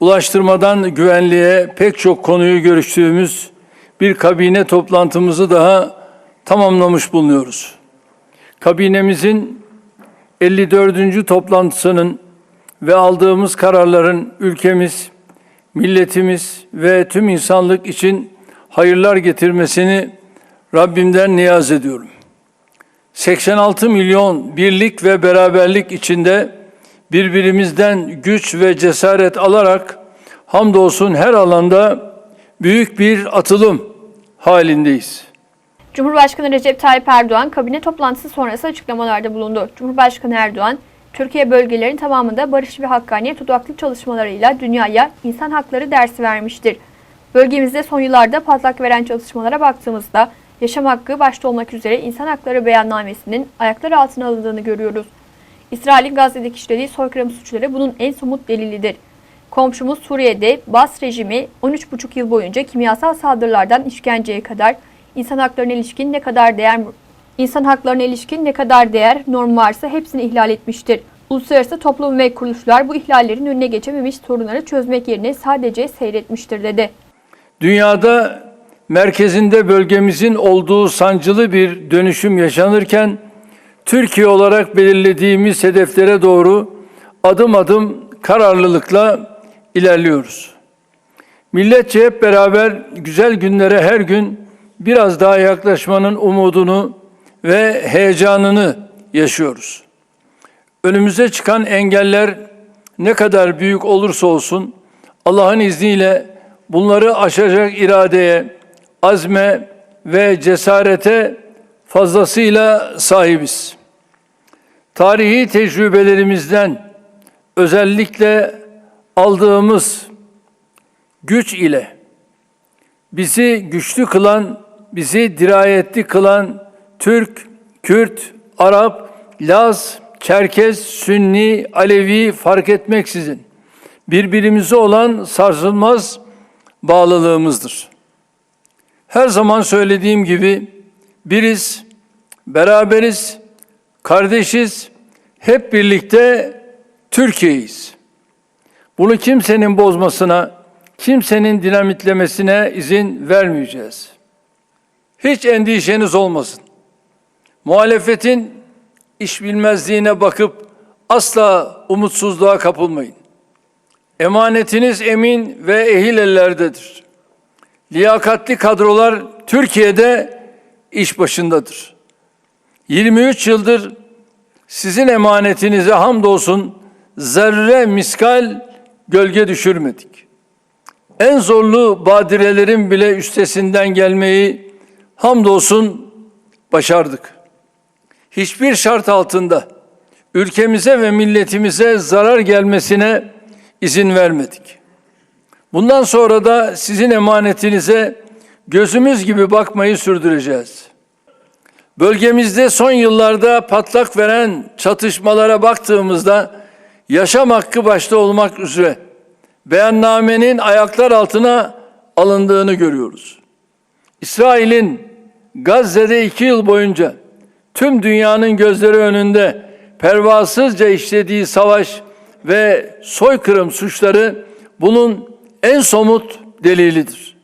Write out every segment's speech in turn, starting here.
Ulaştırmadan güvenliğe pek çok konuyu görüştüğümüz bir kabine toplantımızı daha tamamlamış bulunuyoruz. Kabinemizin 54. toplantısının ve aldığımız kararların ülkemiz, milletimiz ve tüm insanlık için hayırlar getirmesini Rabbimden niyaz ediyorum. 86 milyon birlik ve beraberlik içinde birbirimizden güç ve cesaret alarak hamdolsun her alanda büyük bir atılım halindeyiz. Cumhurbaşkanı Recep Tayyip Erdoğan kabine toplantısı sonrası açıklamalarda bulundu. Cumhurbaşkanı Erdoğan, Türkiye bölgelerin tamamında barış ve hakkaniyet odaklı çalışmalarıyla dünyaya insan hakları dersi vermiştir. Bölgemizde son yıllarda patlak veren çalışmalara baktığımızda yaşam hakkı başta olmak üzere insan hakları beyannamesinin ayaklar altına alındığını görüyoruz. İsrail'in Gazze'deki işlediği soykırım suçları bunun en somut delilidir. Komşumuz Suriye'de Bas rejimi 13,5 yıl boyunca kimyasal saldırılardan işkenceye kadar insan haklarına ilişkin ne kadar değer insan haklarına ilişkin ne kadar değer norm varsa hepsini ihlal etmiştir. Uluslararası toplum ve kuruluşlar bu ihlallerin önüne geçememiş sorunları çözmek yerine sadece seyretmiştir dedi. Dünyada merkezinde bölgemizin olduğu sancılı bir dönüşüm yaşanırken Türkiye olarak belirlediğimiz hedeflere doğru adım adım kararlılıkla ilerliyoruz. Milletçe hep beraber güzel günlere her gün biraz daha yaklaşmanın umudunu ve heyecanını yaşıyoruz. Önümüze çıkan engeller ne kadar büyük olursa olsun Allah'ın izniyle bunları aşacak iradeye, azme ve cesarete fazlasıyla sahibiz. Tarihi tecrübelerimizden özellikle aldığımız güç ile bizi güçlü kılan, bizi dirayetli kılan Türk, Kürt, Arap, Laz, Çerkez, Sünni, Alevi fark etmeksizin birbirimize olan sarsılmaz bağlılığımızdır. Her zaman söylediğim gibi biriz, beraberiz, kardeşiz, hep birlikte Türkiye'yiz. Bunu kimsenin bozmasına, kimsenin dinamitlemesine izin vermeyeceğiz. Hiç endişeniz olmasın. Muhalefetin iş bilmezliğine bakıp asla umutsuzluğa kapılmayın. Emanetiniz emin ve ehil ellerdedir. Liyakatli kadrolar Türkiye'de iş başındadır. 23 yıldır sizin emanetinize hamdolsun zerre miskal gölge düşürmedik. En zorlu badirelerin bile üstesinden gelmeyi hamdolsun başardık. Hiçbir şart altında ülkemize ve milletimize zarar gelmesine izin vermedik. Bundan sonra da sizin emanetinize gözümüz gibi bakmayı sürdüreceğiz. Bölgemizde son yıllarda patlak veren çatışmalara baktığımızda yaşam hakkı başta olmak üzere beyannamenin ayaklar altına alındığını görüyoruz. İsrail'in Gazze'de iki yıl boyunca tüm dünyanın gözleri önünde pervasızca işlediği savaş ve soykırım suçları bunun en somut delilidir.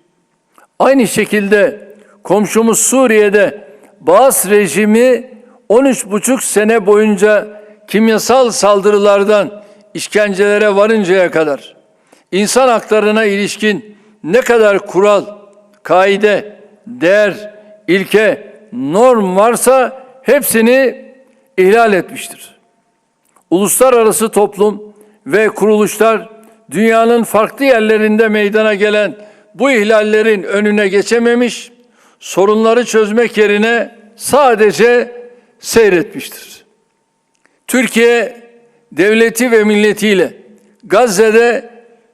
Aynı şekilde komşumuz Suriye'de Baas rejimi 13,5 sene boyunca kimyasal saldırılardan işkencelere varıncaya kadar insan haklarına ilişkin ne kadar kural, kaide, değer, ilke, norm varsa hepsini ihlal etmiştir. Uluslararası toplum ve kuruluşlar dünyanın farklı yerlerinde meydana gelen bu ihlallerin önüne geçememiş, sorunları çözmek yerine sadece seyretmiştir. Türkiye devleti ve milletiyle Gazze'de,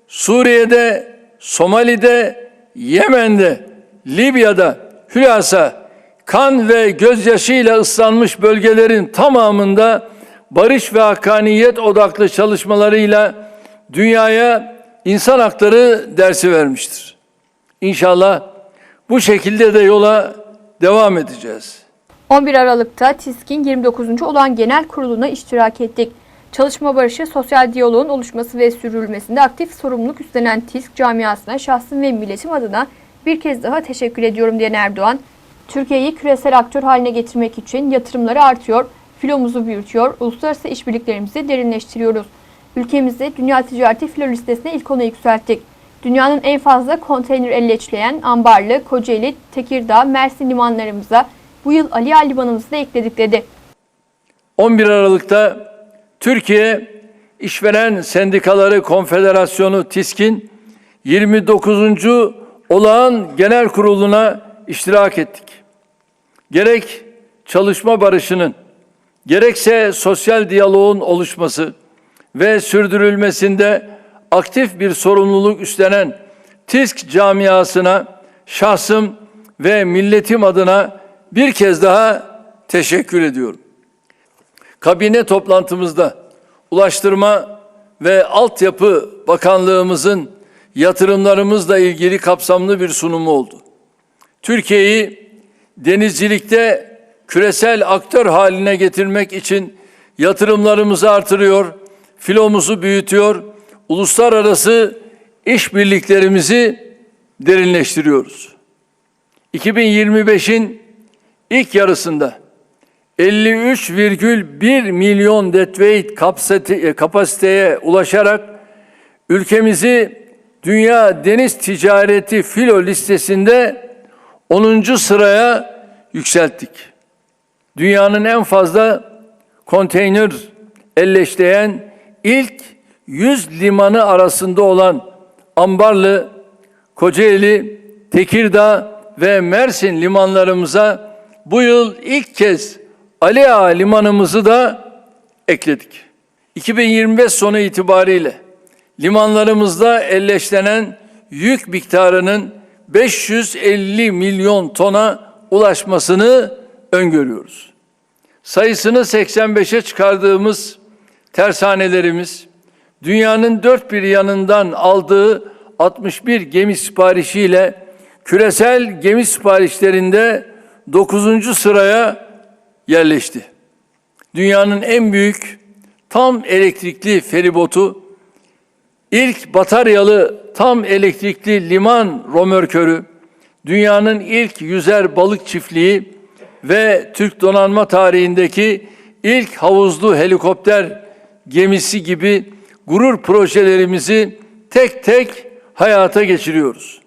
Suriye'de, Somali'de, Yemen'de, Libya'da hülasa kan ve gözyaşıyla ıslanmış bölgelerin tamamında barış ve hakkaniyet odaklı çalışmalarıyla dünyaya insan hakları dersi vermiştir. İnşallah bu şekilde de yola devam edeceğiz. 11 Aralık'ta TİSK'in 29. olan genel kuruluna iştirak ettik. Çalışma barışı, sosyal diyaloğun oluşması ve sürdürülmesinde aktif sorumluluk üstlenen TİSK camiasına şahsım ve milletim adına bir kez daha teşekkür ediyorum diyen Erdoğan, Türkiye'yi küresel aktör haline getirmek için yatırımları artıyor, filomuzu büyütüyor, uluslararası işbirliklerimizi derinleştiriyoruz. Ülkemizi dünya ticareti filo listesine ilk ona yükselttik. Dünyanın en fazla konteyner elleçleyen Ambarlı, Kocaeli, Tekirdağ, Mersin limanlarımıza bu yıl Ali Ağa limanımızı da ekledik dedi. 11 Aralık'ta Türkiye İşveren Sendikaları Konfederasyonu TİSK'in 29. Olağan Genel Kurulu'na iştirak ettik. Gerek çalışma barışının, gerekse sosyal diyaloğun oluşması ve sürdürülmesinde aktif bir sorumluluk üstlenen TİSK camiasına şahsım ve milletim adına bir kez daha teşekkür ediyorum. Kabine toplantımızda Ulaştırma ve Altyapı Bakanlığımızın yatırımlarımızla ilgili kapsamlı bir sunumu oldu. Türkiye'yi denizcilikte küresel aktör haline getirmek için yatırımlarımızı artırıyor, filomuzu büyütüyor, uluslararası işbirliklerimizi derinleştiriyoruz. 2025'in ilk yarısında 53,1 milyon deadweight kapasite- kapasiteye ulaşarak ülkemizi Dünya Deniz Ticareti Filo listesinde 10. sıraya yükselttik. Dünyanın en fazla konteyner elleşleyen ilk 100 limanı arasında olan Ambarlı, Kocaeli, Tekirdağ ve Mersin limanlarımıza bu yıl ilk kez Ali Ağa limanımızı da ekledik. 2025 sonu itibariyle limanlarımızda elleşlenen yük miktarının 550 milyon tona ulaşmasını öngörüyoruz. Sayısını 85'e çıkardığımız tersanelerimiz dünyanın dört bir yanından aldığı 61 gemi siparişiyle küresel gemi siparişlerinde 9. sıraya yerleşti. Dünyanın en büyük tam elektrikli feribotu, ilk bataryalı tam elektrikli liman romörkörü, dünyanın ilk yüzer balık çiftliği ve Türk donanma tarihindeki ilk havuzlu helikopter gemisi gibi gurur projelerimizi tek tek hayata geçiriyoruz.